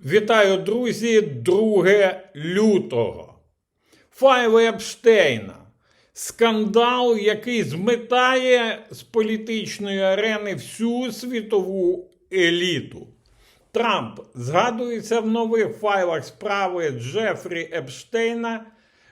Вітаю, друзі, 2 лютого. Файли Епштейна. Скандал, який зметає з політичної арени всю світову еліту. Трамп згадується в нових файлах справи Джефрі Епштейна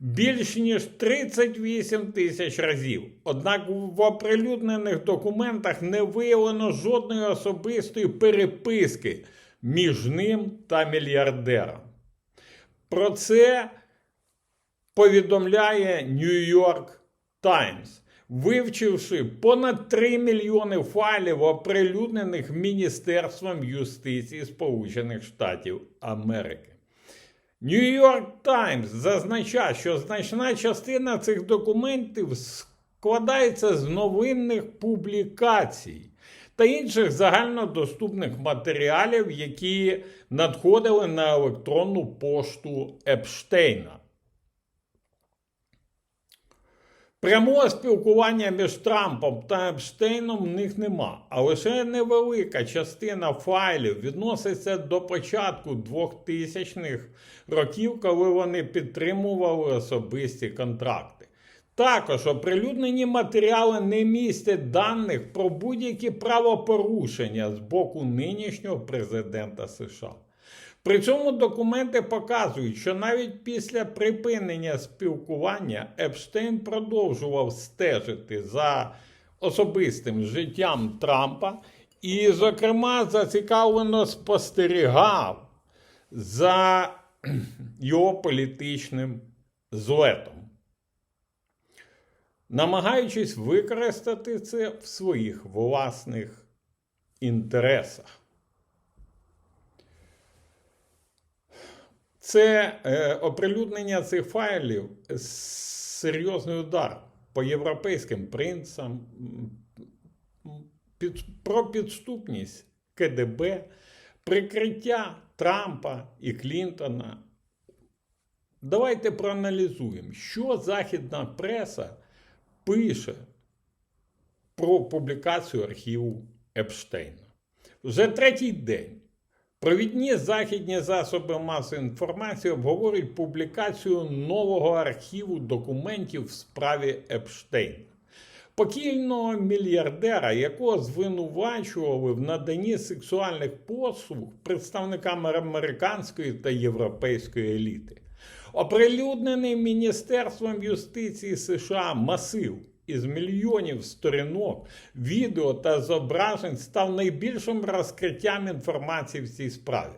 більш ніж 38 тисяч разів. Однак в оприлюднених документах не виявлено жодної особистої переписки між ним та мільярдером. Про це повідомляє Нью-Йорк Таймс, вивчивши понад 3 мільйони файлів, оприлюднених Міністерством юстиції Сполучених Штатів Америки. Нью-Йорк Таймс зазначає, що значна частина цих документів складається з новинних публікацій та інших загальнодоступних матеріалів, які надходили на електронну пошту Епштейна. Прямого спілкування між Трампом та Епштейном в них нема, а лише невелика частина файлів відноситься до початку 2000-х років, коли вони підтримували особисті контракти. Також оприлюднені матеріали не містять даних про будь-які правопорушення з боку нинішнього президента США. При цьому документи показують, що навіть після припинення спілкування Епштейн продовжував стежити за особистим життям Трампа і, зокрема, зацікавлено спостерігав за його політичним злетом, намагаючись використати це в своїх власних інтересах. Це е, оприлюднення цих файлів серйозний удар по європейським принцам під, про підступність КДБ, прикриття Трампа і Клінтона. Давайте проаналізуємо, що західна преса пише про публікацію архіву Епштейна. Вже третій день. Провідні західні засоби масової інформації обговорюють публікацію нового архіву документів в справі Епштейна, покійного мільярдера, якого звинувачували в наданні сексуальних послуг представникам американської та європейської еліти. Оприлюднений Міністерством юстиції США масив із мільйонів сторінок, відео та зображень став найбільшим розкриттям інформації в цій справі.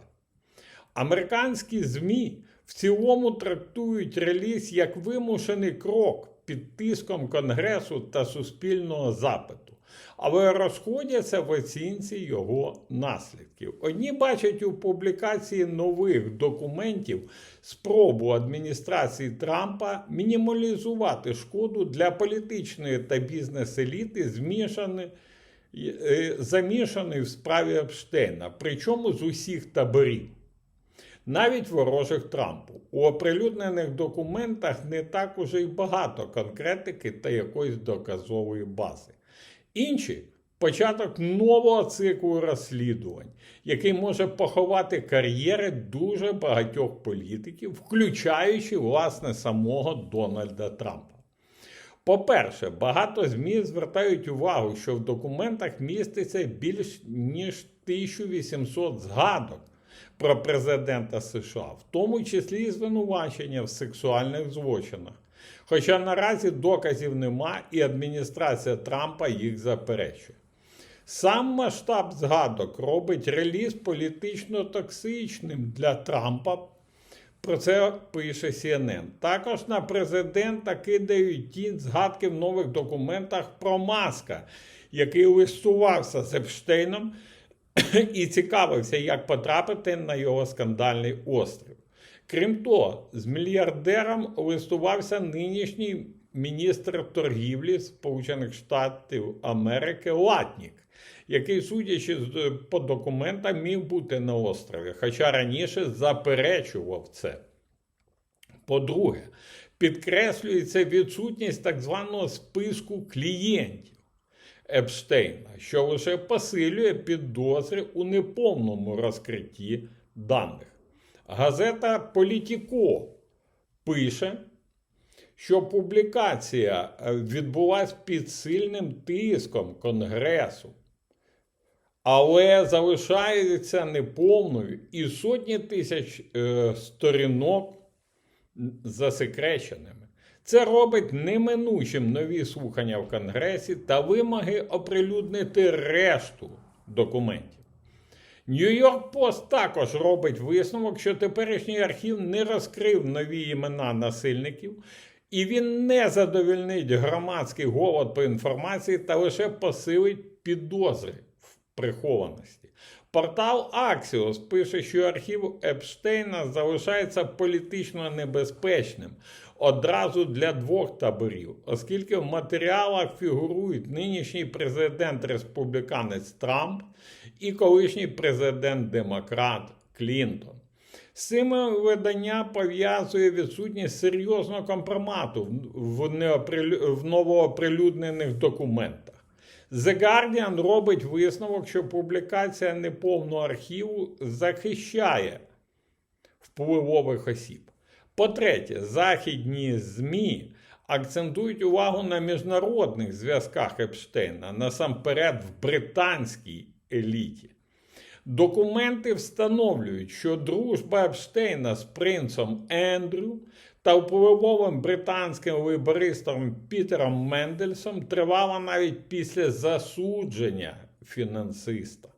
Американські ЗМІ в цілому трактують реліз як вимушений крок під тиском Конгресу та суспільного запиту, але розходяться в оцінці його наслідків. Одні бачать у публікації нових документів спробу адміністрації Трампа мінімалізувати шкоду для політичної та бізнес-еліти, змішаної. Замішаний в справі Епштейна, причому з усіх таборів навіть ворожих Трампу. У оприлюднених документах не так уже й багато конкретики та якоїсь доказової бази. Інші початок нового циклу розслідувань, який може поховати кар'єри дуже багатьох політиків, включаючи власне самого Дональда Трампа. По-перше, багато ЗМІ звертають увагу, що в документах міститься більш ніж 1800 згадок про президента США, в тому числі і звинувачення в сексуальних злочинах. Хоча наразі доказів нема, і адміністрація Трампа їх заперечує. Сам масштаб згадок робить реліз політично токсичним для Трампа. Про це пише CNN. Також на президента кидають тінь згадки в нових документах про Маска, який листувався з Епштейном і цікавився, як потрапити на його скандальний острів. Крім того, з мільярдером листувався нинішній міністр торгівлі Сполучених Штатів Америки Латнік, який, судячи по документам, міг бути на острові, хоча раніше заперечував це. По-друге, підкреслюється відсутність так званого списку клієнтів. Епштейна, що лише посилює підозри у неповному розкритті даних. Газета Політіко пише, що публікація е, відбулася під сильним тиском Конгресу, але залишається неповною і сотні тисяч е, сторінок засекреченими. Це робить неминучим нові слухання в Конгресі та вимоги оприлюднити решту документів. Нью-Йорк Пост також робить висновок, що теперішній архів не розкрив нові імена насильників, і він не задовільнить громадський голод по інформації та лише посилить підозри в прихованості. Портал Axios пише, що архів Епштейна залишається політично небезпечним одразу для двох таборів, оскільки в матеріалах фігурують нинішній президент-республіканець Трамп і колишній президент-демократ Клінтон. З цими видання пов'язує відсутність серйозного компромату в, в новооприлюднених документах. The Guardian робить висновок, що публікація неповного архіву захищає впливових осіб. По-третє, західні ЗМІ акцентують увагу на міжнародних зв'язках Епштейна, насамперед в британській еліті. Документи встановлюють, що дружба Епштейна з принцем Ендрю та впливовим британським лейбористом Пітером Мендельсом тривала навіть після засудження фінансиста.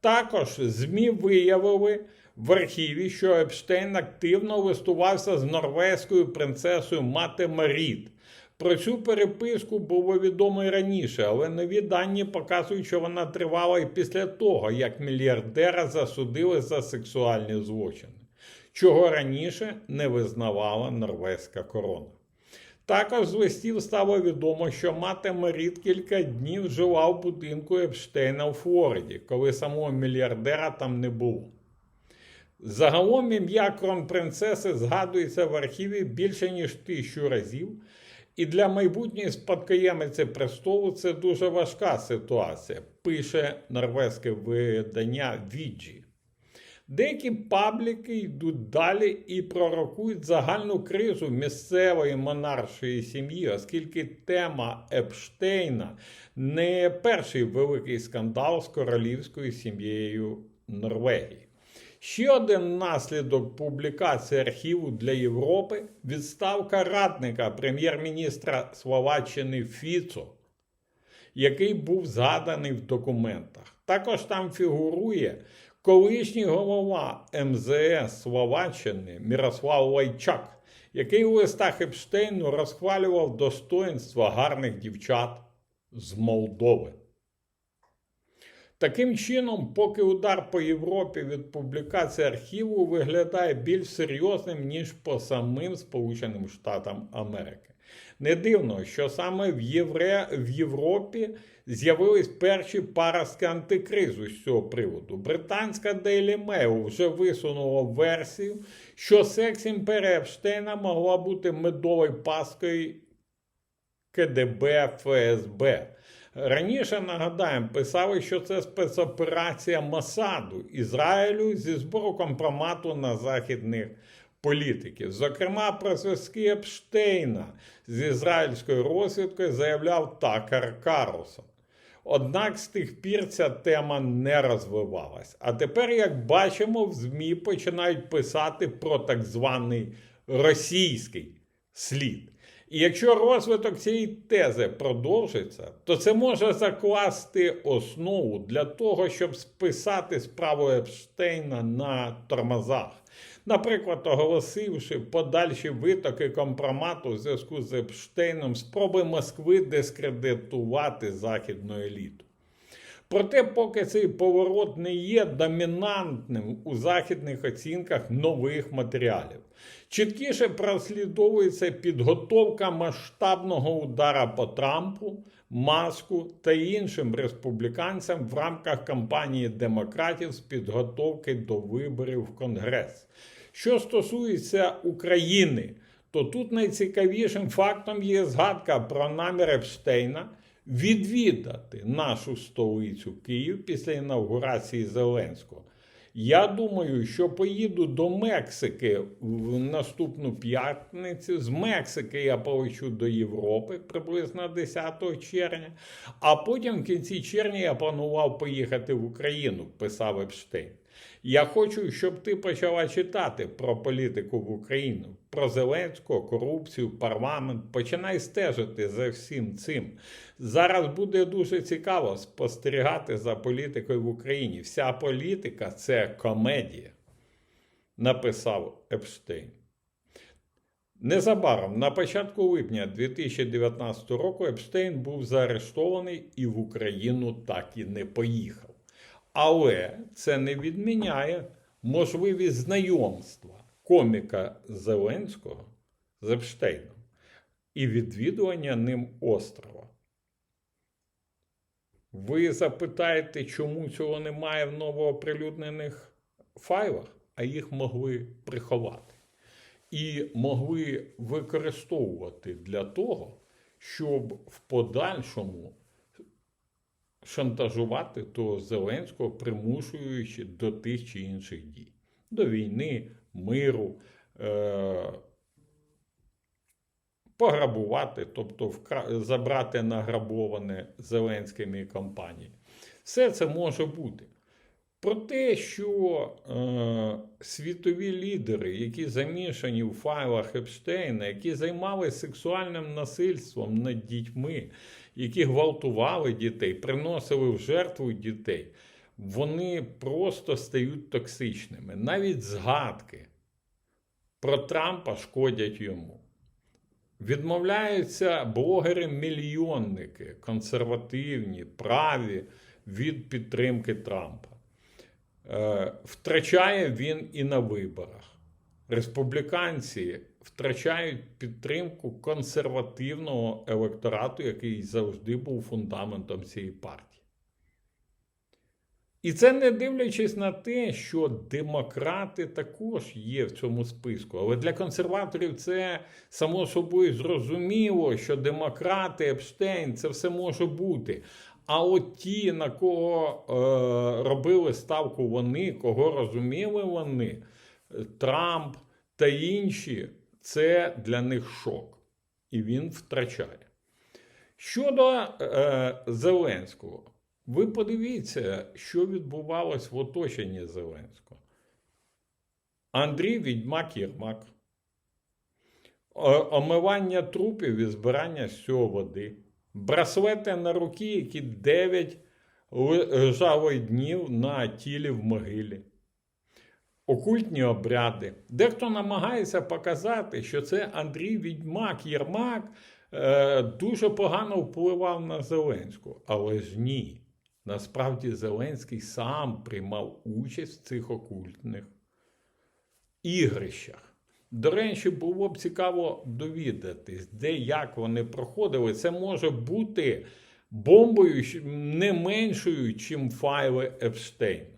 Також ЗМІ виявили в архіві, що Епштейн активно листувався з норвезькою принцесою Мати Маріт. Про цю переписку було відомо і раніше, але нові дані показують, що вона тривала і після того, як мільярдера засудили за сексуальні злочини, чого раніше не визнавала норвезька корона. Також з листів стало відомо, що мати Маріт кілька днів жила в будинку Епштейна у Флориді, коли самого мільярдера там не було. Загалом ім'я кронпринцеси згадується в архіві більше ніж тисячу разів, і для майбутньої спадкоємиці престолу це дуже важка ситуація, пише норвезьке видання Віджі. Деякі пабліки йдуть далі і пророкують загальну кризу місцевої монаршої сім'ї, оскільки тема Епштейна не перший великий скандал з королівською сім'єю Норвегії. Ще один наслідок публікації архіву для Європи відставка радника прем'єр-міністра Словаччини Фіцо, який був згаданий в документах. Також там фігурує колишній голова МЗС Словаччини Мірослав Лайчак, який у листах Епштейну розхвалював достоинства гарних дівчат з Молдови. Таким чином, поки удар по Європі від публікації архіву виглядає більш серйозним, ніж по самим Сполученим Штатам Америки. Не дивно, що саме в, Євре... в Європі з'явились перші паростки антикризу з цього приводу. Британська Daily Mail вже висунула версію, що секс імперія Епштейна могла бути медовою паскою КДБ ФСБ. Раніше нагадаємо, писали, що це спецоперація Масаду Ізраїлю зі збору компромату на західних політиків. Зокрема, про зв'язки Епштейна з ізраїльською розвідкою заявляв Такар Карлсон. Однак з тих пір ця тема не розвивалась. А тепер, як бачимо, в ЗМІ починають писати про так званий російський слід. І якщо розвиток цієї тези продовжиться, то це може закласти основу для того, щоб списати справу Епштейна на тормозах. Наприклад, оголосивши подальші витоки компромату в зв'язку з Епштейном, спроби Москви дискредитувати західну еліту. Проте, поки цей поворот не є домінантним у західних оцінках нових матеріалів, чіткіше прослідовується підготовка масштабного удара по Трампу, Маску та іншим республіканцям в рамках кампанії демократів з підготовки до виборів в Конгрес. Що стосується України, то тут найцікавішим фактом є згадка про намір Епштейна відвідати нашу столицю Київ після інаугурації Зеленського. Я думаю, що поїду до Мексики в наступну п'ятницю. З Мексики я полечу до Європи приблизно 10 червня. А потім в кінці червня я планував поїхати в Україну, писав Епштейн. Я хочу, щоб ти почала читати про політику в Україну, про Зеленського, корупцію, парламент. Починай стежити за всім цим. Зараз буде дуже цікаво спостерігати за політикою в Україні. Вся політика це комедія, написав Епштейн. Незабаром, на початку липня 2019 року, Епштейн був заарештований і в Україну так і не поїхав. Але це не відміняє можливість знайомства коміка Зеленського з Епштейном і відвідування ним острова. Ви запитаєте, чому цього немає в новооприлюднених файлах, а їх могли приховати. І могли використовувати для того, щоб в подальшому шантажувати того Зеленського, примушуючи до тих чи інших дій, до війни, миру, е- пограбувати, тобто забрати награбоване Зеленським і компанії. Все це може бути. Про те, що е, світові лідери, які замішані в файлах Епштейна, які займалися сексуальним насильством над дітьми, які гвалтували дітей, приносили в жертву дітей, вони просто стають токсичними. Навіть згадки про Трампа шкодять йому. Відмовляються блогери-мільйонники, консервативні, праві від підтримки Трампа. Е, втрачає він і на виборах. Республіканці втрачають підтримку консервативного електорату, який завжди був фундаментом цієї партії. І це не дивлячись на те, що демократи також є в цьому списку. Але для консерваторів це само собою зрозуміло, що демократи, Епштейн, це все може бути. А от ті, на кого е, робили ставку вони, кого розуміли вони, Трамп та інші, це для них шок. І він втрачає. Щодо е, Зеленського, ви подивіться, що відбувалось в оточенні Зеленського. Андрій Відьмак Єрмак. Омивання трупів і збирання з цього води браслети на руки, які 9 лежали днів на тілі в могилі. Окультні обряди. Дехто намагається показати, що це Андрій Відьмак Єрмак е, дуже погано впливав на Зеленського. Але ж ні. Насправді Зеленський сам приймав участь в цих окультних ігрищах. До речі, було б цікаво довідатись, де як вони проходили. Це може бути бомбою не меншою, чим файли Епштейна.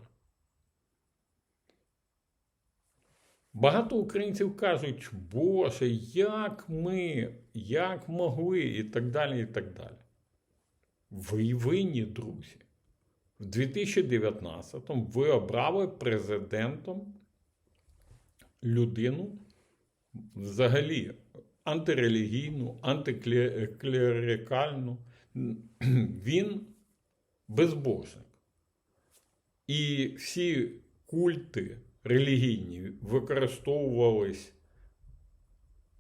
Багато українців кажуть, Боже, як ми, як могли, і так далі, і так далі. Ви винні, друзі. В 2019-му ви обрали президентом людину взагалі антирелігійну, антиклерикальну, він безбожник. І всі культи релігійні використовувались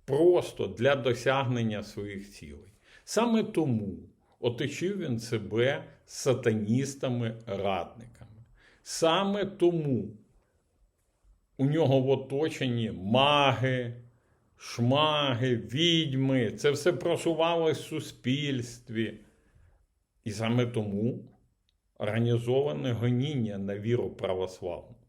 просто для досягнення своїх цілей. Саме тому оточив він себе сатаністами-радниками. Саме тому у нього в оточенні маги, шмаги, відьми. Це все просувалось в суспільстві. І саме тому організоване гоніння на віру православну.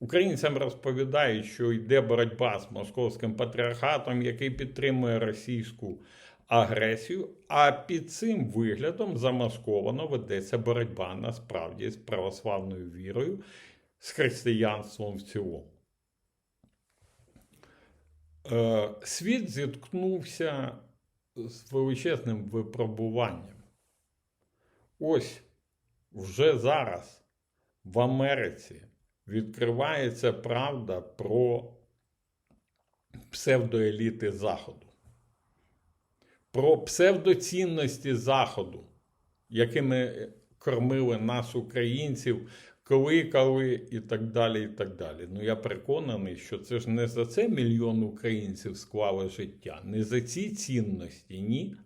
Українцям розповідають, що йде боротьба з московським патріархатом, який підтримує російську агресію, а під цим виглядом замасковано ведеться боротьба насправді з православною вірою з християнством в цілому. Е, світ зіткнувся з величезним випробуванням. Ось вже зараз в Америці відкривається правда про псевдоеліти Заходу, про псевдоцінності Заходу, якими кормили нас, українців, кликали і так далі. і так далі. Ну я переконаний, що це ж не за це мільйон українців склали життя, не за ці цінності, ні.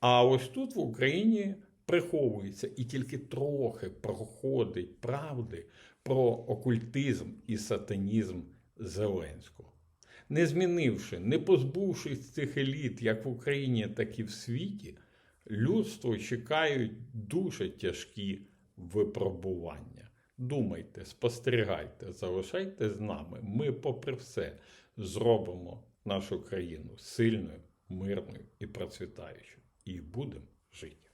А ось тут в Україні приховується і тільки трохи проходить правди про окультизм і сатанізм Зеленського. Не змінивши, не позбувшись цих еліт як в Україні, так і в світі, людство чекають дуже тяжкі випробування. Думайте, спостерігайте, залишайте з нами. Ми, попри все, зробимо нашу країну сильною, мирною і процвітаючою. І будемо жити.